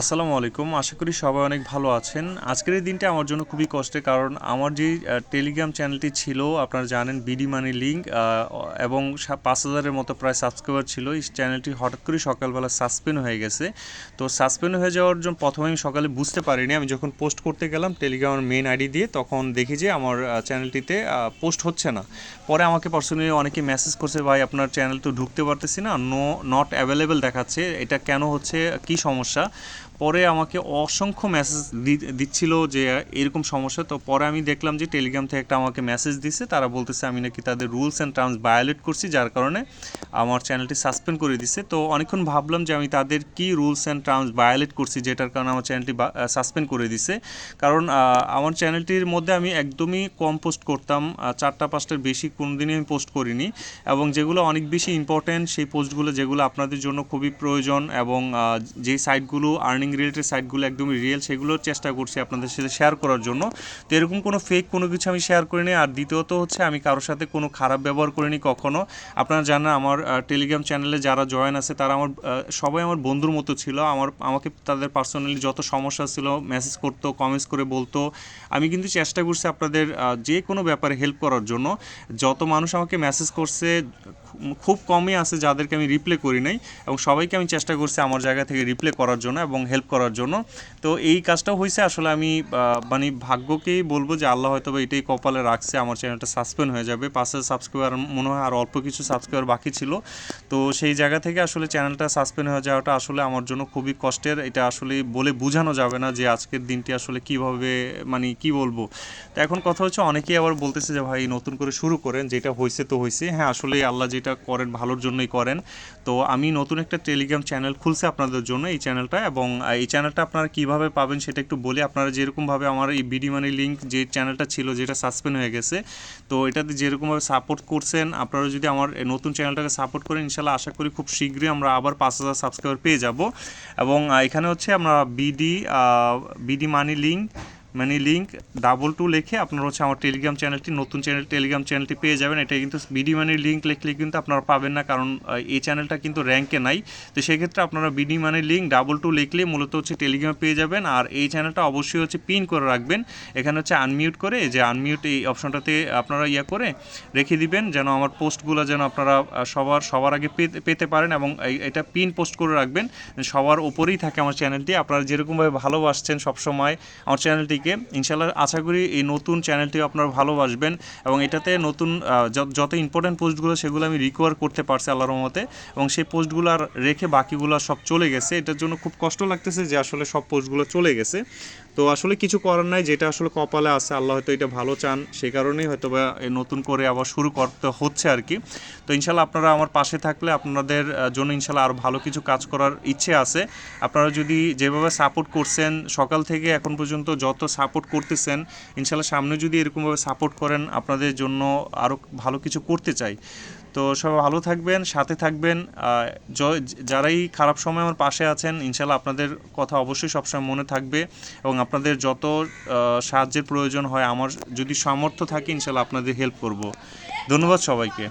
আসসালামু আলাইকুম। আশা করি সবাই অনেক ভালো আছেন। আজকের এই দিনটা আমার জন্য খুবই কষ্টের কারণ আমার যে টেলিগ্রাম চ্যানেলটি ছিল, আপনারা জানেন বিডি মানি লিঙ্ক এবং পাঁচ হাজারের মতো প্রায় সাবস্ক্রাইবার ছিল। এই চ্যানেলটি হঠাৎ করে সকালবেলা সাসপেন্ড হয়ে গেছে। তো সাসপেন্ড হয়ে যাওয়ার জন্য প্রথমে আমি সকালে বুঝতে পারিনি। আমি যখন পোস্ট করতে গেলাম টেলিগ্রামের মেন আইডি দিয়ে তখন দেখি যে আমার চ্যানেলটিতে পোস্ট হচ্ছে না। পরে আমাকে পার্সোনালি অনেকে মেসেজ করছে, ভাই, আপনার চ্যানেল তো ঢুকতে পারতেছি না নো নট অ্যাভেলেবেল দেখাচ্ছে। এটা কেন হচ্ছে? কি সমস্যা? পরে আমাকে অসংখ্য মেসেজ দিচ্ছিল যে এরকম সমস্যা, তো পরে আমি দেখলাম যে টেলিগ্রাম থেকে একটা আমাকে মেসেজ দিছে। তারা বলতেছে, আমি নাকি তাদের রুলস অ্যান্ড টার্মস ভায়োলেট করছি, যার কারণে আমার চ্যানেলটি সাসপেন্ড করে দিছে। তো অনেকক্ষণ ভাবলাম যে আমি তাদের কি রুলস অ্যান্ড টার্মস ভায়োলেট করছি, যেটার কারণে আমার চ্যানেলটি সাসপেন্ড করে দিছে। কারণ আমার চ্যানেলটির মধ্যে আমি একদমই কম পোস্ট করতাম চারটা, পাঁচটার বেশি কোনোদিনই আমি পোস্ট করিনি। এবং যেগুলো অনেক বেশি ইম্পর্ট্যান্ট সেই পোস্টগুলো যেগুলো আপনাদের জন্য খুবই প্রয়োজন এবং যে সাইটগুলো আর্নিং রিলেটেড সাইটগুলো একদমই রিয়েল সেগুলোর চেষ্টা করছি আপনাদের সাথে শেয়ার করার জন্য। তো এরকম কোনো ফেক কোনো কিছু আমি শেয়ার করিনি। আর দ্বিতীয়ত হচ্ছে, আমি কারোর সাথে কোনো খারাপ ব্যবহার করিনি কখনো। আপনারা জানেন, আমার টেলিগ্রাম চ্যানেলে যারা জয়েন আছে, তারা আমার সবাই আমার বন্ধুর মতো ছিল। আমার, আমাকে তাদের পার্সোনালি যত সমস্যা ছিল মেসেজ করতো কমেন্টস করে বলতো। আমি কিন্তু চেষ্টা করছি আপনাদের যে কোনো ব্যাপারে হেল্প করার জন্য। যত মানুষ আমাকে মেসেজ করছে খুব কমই আছে যাদেরকে আমি রিপ্লে করি নাই এবং সবাইকে আমি চেষ্টা করছি আমার জায়গা থেকে রিপ্লে করার জন্য এবং হেল্প করার জন্য। তো এই কাজটাও হয়েছে আসলে আমি মানে ভাগ্যকেই বলব যে আল্লাহ হয়তো এটাই কপালে রাখছে, আমার চ্যানেলটা সাসপেন্ড হয়ে যাবে। হাজার সাবস্ক্রাইবার মনে হয় আর অল্প কিছু সাবস্ক্রাইবার বাকি ছিল। তো সেই জায়গা থেকে আসলে চ্যানেলটা সাসপেন্ড হয়ে যাওয়াটা আসলে আমার জন্য খুবই কষ্টের। এটা আসলে বলে বোঝানো যাবে না যে আজকের দিনটি আসলে কীভাবে মানে কি বলব। তো এখন কথা হচ্ছে, অনেকেই আবার বলতেছে যে ভাই নতুন করে শুরু করেন, যেটা হয়েছে তো হয়েছে হ্যাঁ আসলে আল্লাহ যেটা করেন, ভালোর জন্যই করেন। তো আমি নতুন একটা টেলিগ্রাম চ্যানেল খুলছে আপনাদের জন্য এই চ্যানেলটা এবং এই চ্যানেলটা আপনারা কীভাবে পাবেন সেটা একটু বলি। আপনারা যেরকমভাবে আমার এই বিডি মানি লিঙ্ক যে চ্যানেলটা ছিল যেটা সাসপেন্ড হয়ে গেছে, তো এটাতে যেরকমভাবে সাপোর্ট করছেন, আপনারা যদি আমার নতুন চ্যানেলটাকে সাপোর্ট করেন, ইনশাল্লাহ আশা করি খুব শীঘ্রই আমরা আবার পাঁচ হাজার সাবস্ক্রাইবার পেয়ে যাব। এবং এখানে হচ্ছে আমরা বিডি বিডি মানি লিঙ্ক মানে লিঙ্ক ডাবল টু লিখে আপনারা হচ্ছে আমার টেলিগ্রাম চ্যানেলটি নতুন চ্যানেল টেলিগ্রাম চ্যানেলটি পেয়ে যাবেন। এটা কিন্তু বিডি মানির লিঙ্ক লিখলে কিন্তু আপনারা পাবেন না, কারণ এই চ্যানেলটা কিন্তু র্যাঙ্কে নাই। তো সেক্ষেত্রে আপনারা বিডি মানির লিঙ্ক ডাবল টু লিখলে মূলত হচ্ছে টেলিগ্রাম পেয়ে যাবেন। আর এই চ্যানেলটা অবশ্যই হচ্ছে পিন করে রাখবেন। এখানে হচ্ছে আনমিউট করে যে আনমিউট এই অপশনটাতে আপনারা ইয়া করে রেখে দিবেন, যেন আমার পোস্টগুলো যেন আপনারা সবার সবার আগে পেতে পারেন এবং এটা পিন পোস্ট করে রাখবেন। সবার ওপরেই থাকে আমার চ্যানেলটি আপনারা যেরকমভাবে ভালোবাসছেন সবসময় আমার চ্যানেলটিকে ইনশাল্লাহ আশা করি এই নতুন চ্যানেলটি আপনারা ভালোবাসবেন এবং এটাতে নতুন যত- ইম্পর্টেন্ট পোস্টগুলো সেগুলো আমি রিকভার করতে পারছি আল্লাহ রহমতে এবং সেই পোস্টগুলো আর রেখে বাকিগুলো সব চলে গেছে। এটার জন্য খুব কষ্ট লাগতেছে যে আসলে সব পোস্টগুলো চলে গেছে। তো আসলে কিছু করার নাই, যেটা আসলে কপালে আছে, আল্লাহ হয়তো এটা ভালো চান সেই কারণেই হয়তো বা নতুন করে আবার শুরু করতে হচ্ছে আর কি। তো ইনশাল্লাহ আপনারা আমার পাশে থাকলে আপনাদের জন্য ইনশাল্লাহ আরও ভালো কিছু কাজ করার ইচ্ছে আছে। আপনারা যদি যেভাবে সাপোর্ট করছেন, সকাল থেকে এখন পর্যন্ত যত সাপোর্ট করতেছেন, ইনশাল্লাহ সামনে যদি এরকমভাবে সাপোর্ট করেন, আপনাদের জন্য আরও ভালো কিছু করতে চাই। তো সবাই ভালো থাকবেন, সাথে থাকবেন। যারাই খারাপ সময় আমার পাশে আছেন, ইনশাল্লাহ আপনাদের কথা অবশ্যই সবসময় মনে থাকবে এবং আপনাদের যত সাহায্যের প্রয়োজন হয়, আমার যদি সামর্থ্য থাকে, ইনশাল্লাহ আপনাদের হেল্প করব। ধন্যবাদ সবাইকে।